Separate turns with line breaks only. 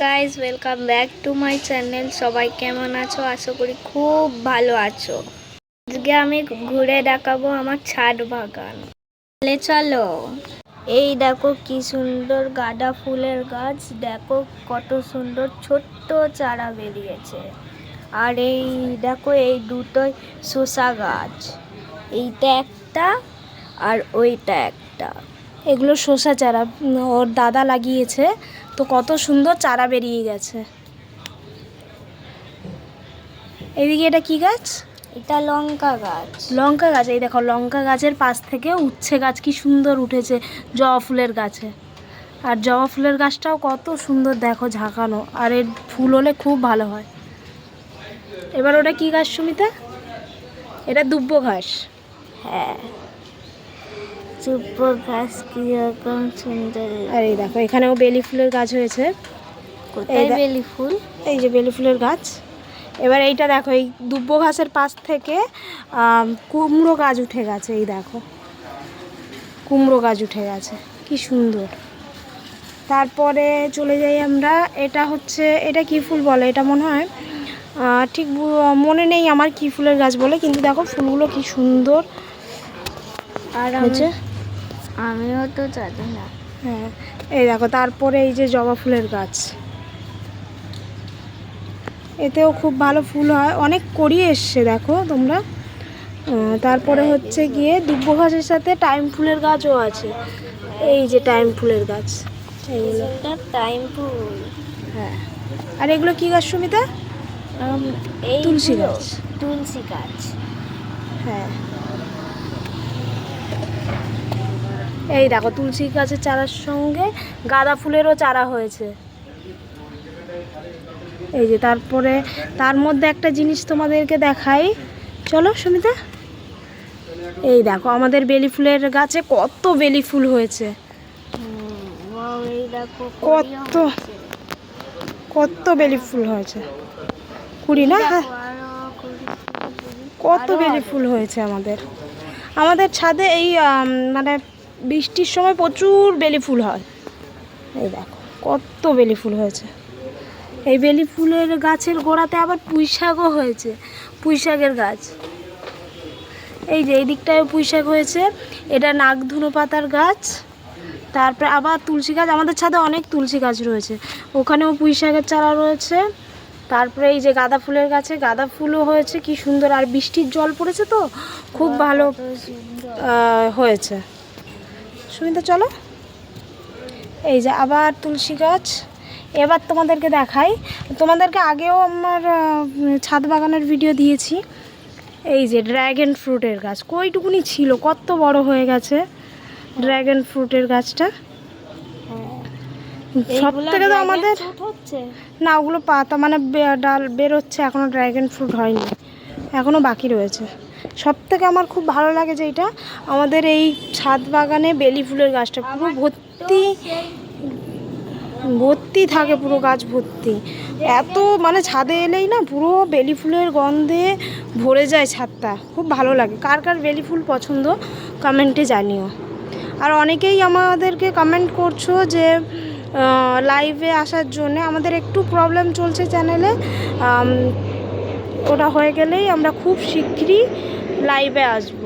Guys welcome back to my channel সবাই কেমন আছো? আশা করি খুব ভালো আছো। আজকে আমি ঘুরে দেখাবো আমার ছাদ বাগান। তাহলে চলো। এই দেখো কি সুন্দর গাঁদা ফুলের গাছ। দেখো কত সুন্দর ছোট্ট চারা বেরিয়েছে। আর এই দেখো, এই দুটোই শসা গাছ। এইটা একটা আর ওইটা একটা।
এগুলো শসা চারা। ওর দাদা লাগিয়েছে। তো কত সুন্দর চারা বেরিয়ে গেছে। এদিকে এটা কি গাছ?
এটা লঙ্কা গাছ।
লঙ্কা গাছ। এই দেখো লঙ্কা গাছের পাশ থেকে উচ্ছে গাছ কি সুন্দর উঠেছে জবা ফুলের গাছে। আর জবা ফুলের গাছটাও কত সুন্দর দেখো ঝাঁকানো। আর এর ফুল হলে খুব ভালো হয়। এবার ওটা কি গাছ সুমিতা? এটা দুব্বো ঘাস।
হ্যাঁ। চুপ্প গাছ কীরকম সুন্দর।
আর এই দেখো এখানেও বেলি ফুলের গাছ হয়েছে।
কোথায় বেলি ফুল?
এই যে বেলি ফুলের গাছ। এবার এইটা দেখো এই দুব্বো ঘাসের পাশ থেকে কুমড়ো গাছ উঠে গেছে এই দেখো। কুমড়ো গাছ উঠে গেছে কি সুন্দর। তারপরে চলে যাই আমরা এটা হচ্ছে এটা কি ফুল বলে? এটা মনে হয় ঠিক মনে নেই আমার কি ফুলের গাছ বলে কিন্তু দেখো ফুলগুলো কি সুন্দর।
আর
হয়েছে?
আমিও তো জানি না।
হ্যাঁ এই দেখো তারপরে এই যে জবা ফুলের গাছ। এতেও খুব ভালো ফুল হয়। অনেক করিয়ে এসছে দেখো তোমরা। তারপরে হচ্ছে গিয়ে দিব্য ঘাসের সাথে টাইম ফুলের গাছও আছে। এই যে টাইম ফুলের গাছ এইগুলো।
টাইম ফুল।
হ্যাঁ। আর এগুলো কি গাছ সুমিতা?
এই
তুলসী গাছ।
তুলসী গাছ।
হ্যাঁ। এই দেখো, তুলসী গাছের চারার সঙ্গে গাঁদা ফুলেরও চারা হয়েছে। এই যে তারপরে, তার মধ্যে একটা জিনিস তোমাদেরকে দেখাই। চলো সুমিতা এই দেখো, আমাদের বেলি ফুলের গাছে কত বেলি ফুল হয়েছে। কত কত বেলি ফুল হয়েছে। কুড়ি না? হ্যাঁ। কত বেলি ফুল হয়েছে আমাদের। আমাদের ছাদে এই মানে বৃষ্টির সময় প্রচুর বেলি ফুল হয়। এই দেখো, কত বেলি ফুল হয়েছে। এই বেলি ফুলের গাছের গোড়াতে আবার পুঁই শাকও হয়েছে পুঁই শাকের গাছ। এই যে, এই দিকটায় পুঁই শাক হয়েছে। এটা নাগধনু পাতার গাছ, তারপরে আবার তুলসী গাছ। আমাদের ছাদে অনেক তুলসী গাছ রয়েছে। ওখানেও পুঁই শাকের চারা রয়েছে। তারপরে এই যে গাঁদা ফুলের গাছে গাঁদা ফুলও হয়েছে কি সুন্দর। আর বৃষ্টির জল পড়েছে তো? খুব ভালো হয়েছে। সুমিতা চলো। এই যে আবার তুলসী গাছ। এবার তোমাদেরকে দেখাই। তোমাদেরকে আগেও আমার ছাদ বাগানের ভিডিও দিয়েছি। এই যে ড্র্যাগন ফ্রুটের গাছ। কইটুকুনি ছিল কত বড় হয়ে গেছে ড্র্যাগন ফ্রুটের গাছটা। সব থেকে তো আমাদের না ওগুলো পাতা মানে ডাল বেরোচ্ছে এখনও ড্রাগন ফ্রুট হয়নি। এখনও বাকি রয়েছে। সব থেকে আমার খুব ভালো লাগে যে এটা আমাদের এই ছাদ বাগানে বেলি ফুলের গাছটা পুরো ভর্তি ভর্তি থাকে পুরো গাছ ভর্তি। এত মানে ছাদে এলেই না পুরো বেলি ফুলের গন্ধে ভরে যায় ছাদটা। খুব ভালো লাগে। কার কার বেলি ফুল পছন্দ কমেন্টে জানিও। আর অনেকেই আমাদেরকে কমেন্ট করছ যে লাইভে আসার জন্য আমাদের একটু প্রবলেম চলছে চ্যানেলে ওটা হয়ে গেলেই আমরা খুব শীঘ্রই লাইভে আসব।